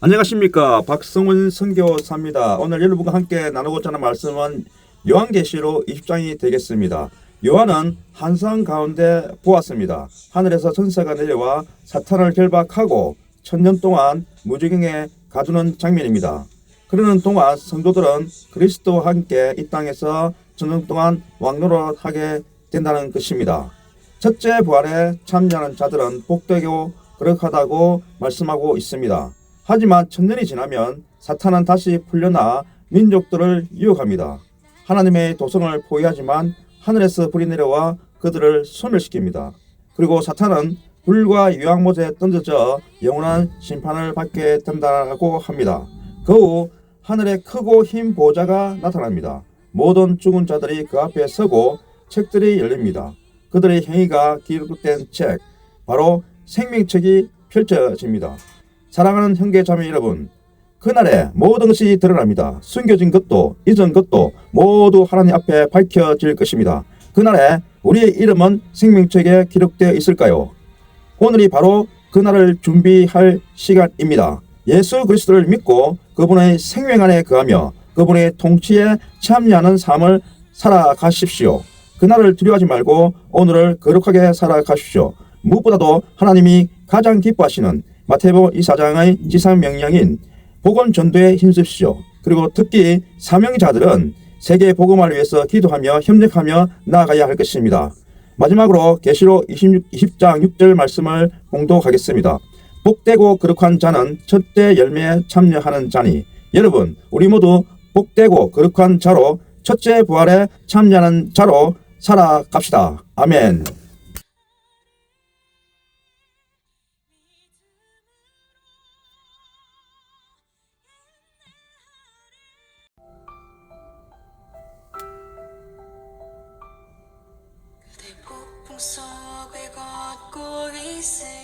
안녕하십니까 박성훈 선교사입니다. 오늘 여러분과 함께 나누고자 하는 말씀은 요한계시로 20장이 되겠습니다. 요한은 한상 가운데 보았습니다. 하늘에서 천사가 내려와 사탄을 결박하고 천년 동안 무지경에 가두는 장면입니다. 그러는 동안 성도들은 그리스도와 함께 이 땅에서 천년 동안 왕노릇하게 된다는 것입니다. 첫째 부활에 참여하는 자들은 복되고 거룩하다고 말씀하고 있습니다. 하지만 천년이 지나면 사탄은 다시 풀려나 민족들을 유혹합니다. 하나님의 도성을 포위하지만 하늘에서 불이 내려와 그들을 소멸시킵니다. 그리고 사탄은 불과 유황못에 던져져 영원한 심판을 받게 된다고 합니다. 그 후 하늘에 크고 흰 보좌가 나타납니다. 모든 죽은 자들이 그 앞에 서고 책들이 열립니다. 그들의 행위가 기록된 책, 바로 생명책이 펼쳐집니다. 사랑하는 형제 자매 여러분, 그날에 모든 것이 드러납니다. 숨겨진 것도 잊은 것도 모두 하나님 앞에 밝혀질 것입니다. 그날에 우리의 이름은 생명책에 기록되어 있을까요? 오늘이 바로 그날을 준비할 시간입니다. 예수 그리스도를 믿고 그분의 생명 안에 거하며 그분의 통치에 참여하는 삶을 살아가십시오. 그날을 두려워하지 말고 오늘을 거룩하게 살아가십시오. 무엇보다도 하나님이 가장 기뻐하시는 마태복음 24장의 지상 명령인 복음 전도에 힘쓰십시오. 그리고 특히 사명자들은 세계 복음화를 위해서 기도하며 협력하며 나아가야 할 것입니다. 마지막으로 계시록 26, 20장 6절 말씀을 공독하겠습니다. 복되고 거룩한 자는 첫째 열매에 참여하는 자니 여러분 우리 모두 복되고 거룩한 자로 첫째 부활에 참여하는 자로 살아갑시다. 아멘. say